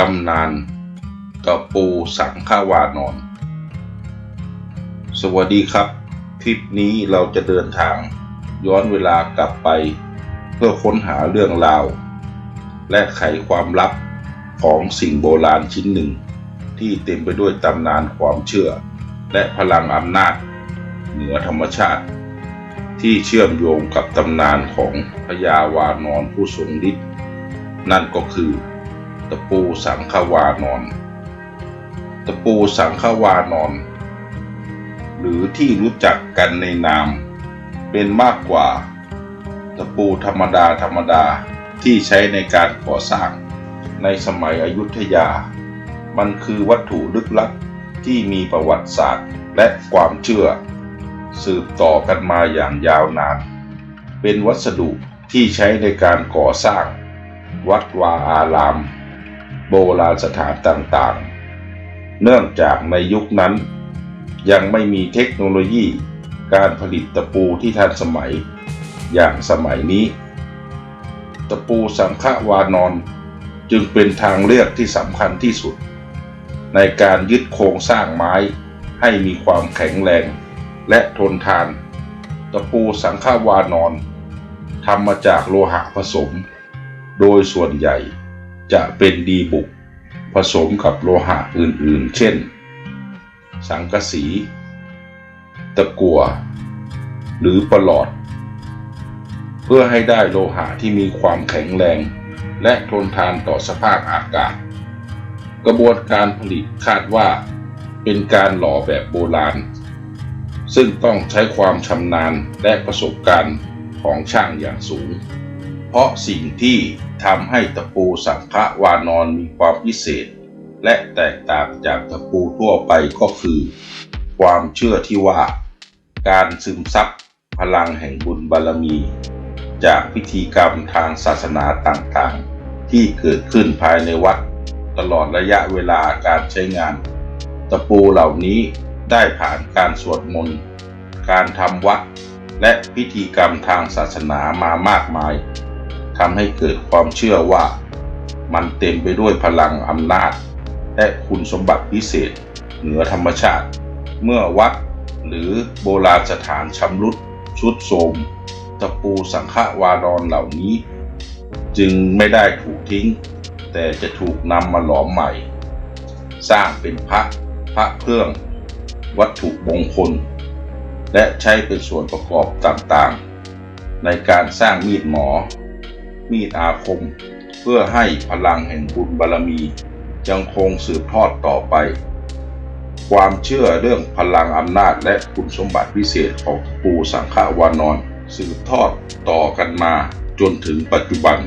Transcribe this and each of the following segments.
ตำนานตะปูสังฆาวานอน สวัสดีครับ คลิปนี้เราจะเดินทางย้อนเวลากลับไป เพื่อค้นหาเรื่องราว และไขความลับของสิ่งโบราณชิ้นหนึ่ง ที่เต็มไปด้วยตำนานความเชื่อ และพลังอำนาจ เหนือธรรมชาติ ที่เชื่อมโยงกับตำนานของพญาวานอนผู้ทรงฤทธิ์นั่นก็คือ ตะปูสังฆวานอน ตะปูสังฆวานอน หรือที่รู้จักกันในนาม เป็นมากกว่า ตะปูธรรมดาธรรมดาที่ใช้ในการก่อสร้าง ในสมัยอยุธยา มันคือวัตถุลึกลับที่มีประวัติศาสตร์และความเชื่อ สืบต่อกันมาอย่างยาวนาน เป็นวัสดุที่ใช้ในการก่อสร้าง วัดวาอาราม โบราณสถานต่างๆ เนื่องจากในยุคนั้น ยังไม่มีเทคโนโลยีการผลิตตะปูที่ทันสมัยอย่างสมัยนี้ ตะปูสังฆวานอนจึงเป็นทางเลือกที่สำคัญที่สุด ในการยึดโครงสร้างไม้ให้มีความแข็งแรงและทนทาน ตะปูสังฆวานอนทำมาจากโลหะผสม โดยส่วนใหญ่ จะเป็นดีบุก ผสมกับโลหะอื่นๆ เช่น สังกะสี ตะกั่ว หรือประหลอด เพื่อให้ได้โลหะที่มีความแข็งแรง และทนทานต่อสภาพอากาศ กระบวนการผลิตคาดว่าเป็นการหล่อแบบโบราณ ซึ่งต้องใช้ความชำนาญและประสบการณ์ของช่างอย่างสูง เพราะสิ่งที่ทำให้ตะปูสังฆวานอนมีความพิเศษ และแตกต่างจากตะปูทั่วไปก็คือ ความเชื่อที่ว่า การซึมซับพลังแห่งบุญบารมี จากพิธีกรรมทางศาสนาต่างๆ ที่เกิดขึ้นภายในวัด ตลอดระยะเวลาการใช้งาน ตะปูเหล่านี้ได้ผ่านการสวดมนต์การทำวัด และพิธีกรรมทางศาสนามามากมาย ทำให้เกิดความเชื่อว่า มันเต็มไปด้วยพลังอำนาจ และคุณสมบัติพิเศษ เหนือธรรมชาติ เมื่อวัดหรือโบราณสถานชำรุดชุดโทมตะปูสังฆวานอนเหล่านี้ จึงไม่ได้ถูกทิ้ง แต่จะถูกนำมาหลอมใหม่ สร้างเป็นพระพระเครื่อง วัตถุมงคล และใช้เป็นส่วนประกอบต่างๆ ในการสร้างมีดหมอ มีดอาคม เพื่อให้พลังแห่งบุญบารมียังคงสืบทอดต่อไป ความเชื่อเรื่องพลังอำนาจและคุณสมบัติพิเศษของปูสังฆาวานอนสืบทอดต่อกันมาจนถึงปัจจุบัน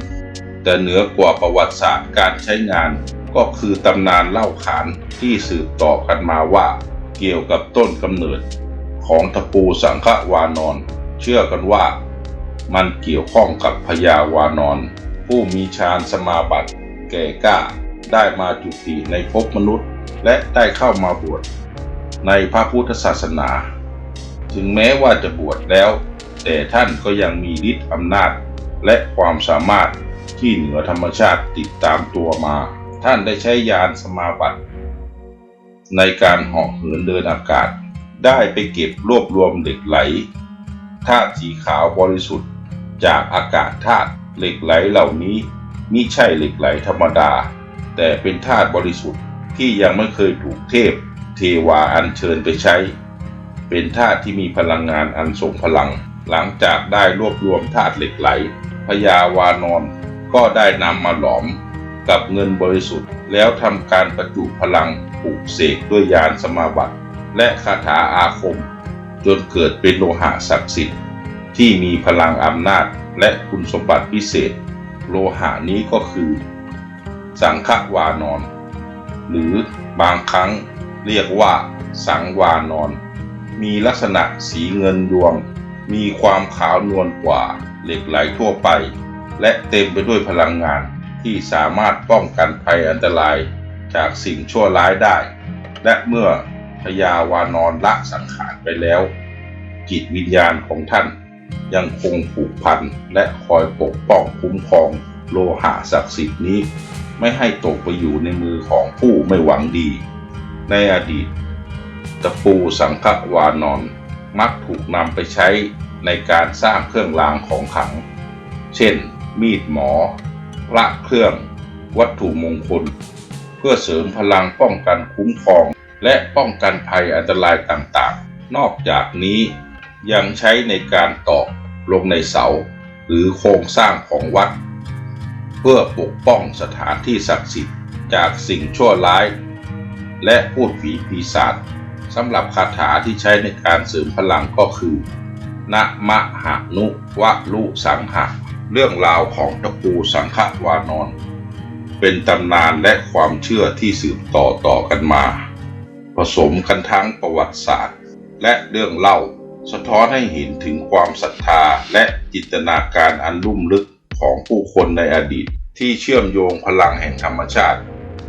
แต่เหนือกว่าประวัติศาสตร์การใช้งานก็คือตำนานเล่าขานที่สืบต่อกันมาว่าเกี่ยวกับต้นกำเนิดของตะปูสังฆวานอน เชื่อกันว่า มันเกี่ยวข้องกับพญาวานอน ผู้มีฌานสมาบัติแก่กล้าได้มาจุติในภพมนุษย์ และได้เข้ามาบวชในพระพุทธศาสนา ถึงแม้ว่าจะบวชแล้ว แต่ท่านก็ยังมีฤทธิ์อำนาจ และความสามารถที่เหนือธรรมชาติติดตามตัวมา ท่านได้ใช้ยานสมาบัติ ในการเหาะเหินเดินอากาศ ได้ไปเก็บรวบรวมเหล็กไหลธาตุสีขาวบริสุทธิ์ จากอากาศธาตุเหล็กไหลเหล่านี้มิใช่เหล็กไหลธรรมดา แต่เป็นธาตุบริสุทธิ์ที่ยังไม่เคยถูกเทพ เทวาอัญเชิญไปใช้ เป็นธาตุที่มีพลังงานอันทรงพลัง หลังจากได้รวบรวมธาตุเหล็กไหลพญาวานอนก็ได้นำมาหลอมกับเงินบริสุทธิ์ แล้วทำการประจุพลังปลูกเสกด้วยยานสมาบัติ และคาถาอาคม จนเกิดเป็นโลหะศักดิ์สิทธิ์ ที่มีพลังอำนาจและคุณสมบัติพิเศษ โลหะนี้ก็คือ สังฆวานอน หรือบางครั้งเรียกว่า สังวานอน มีลักษณะสีเงินยวง มีความขาวนวลกว่าเหล็กไหลทั่วไป และเต็มไปด้วยพลังงานที่สามารถป้องกันภัยอันตรายจากสิ่งชั่วร้ายได้ และเมื่อพญาวานอนละสังขารไปแล้ว จิตวิญญาณของท่าน ยังคงผูกพันและคอยปกป้องคุ้มครองโลหะศักดิ์สิทธิ์นี้ ไม่ให้ตกไปอยู่ในมือของผู้ไม่หวังดี ในอดีต ตะปูสังฆวานอน มักถูกนำไปใช้ในการสร้างเครื่องรางของขลัง เช่น มีดหมอระเครื่อง วัตถุมงคล เพื่อเสริมพลังป้องกันคุ้มครอง และป้องกันภัยอันตรายต่างๆ นอกจากนี้ ยังใช้ในการตอกลงในเสา หรือโครงสร้างของวัด เพื่อปกป้องสถานที่ศักดิ์สิทธิ์จากสิ่งชั่วร้าย และพูดผีปีศาจสำหรับคาถาที่ใช้ในการเสริมพลังก็คือนะมะหะนุวะลุสังหะ เรื่องราวของตระกูลสังฆวานอน เป็นตำนานและความเชื่อที่สืบต่อต่อกันมา ผสมกันทั้งประวัติศาสตร์ และเรื่องเล่า สะท้อนให้เห็นถึงความศรัทธาและจินตนาการอันลุ่มลึกของผู้คนในอดีต ที่เชื่อมโยงพลังแห่งธรรมชาติ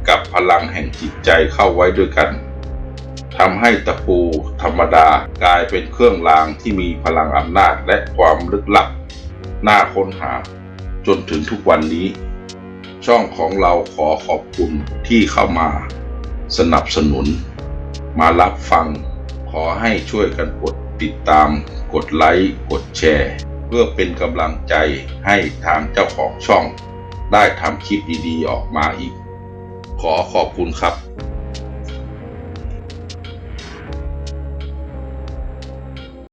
กับพลังแห่งจิตใจเข้าไว้ด้วยกันทำให้ตะปูธรรมดากลายเป็นเครื่องรางที่มีพลังอำนาจและความลึกลับน่าค้นหา จนถึงทุกวันนี้ ช่องของเราขอขอบคุณที่เข้ามา สนับสนุน มารับฟังขอให้ช่วยกันกด ติดตาม กดไลค์ กดแชร์ เพื่อเป็นกำลังใจให้ทางเจ้าของช่อง ได้ทำคลิปดีๆออกมาอีก ขอขอบคุณครับ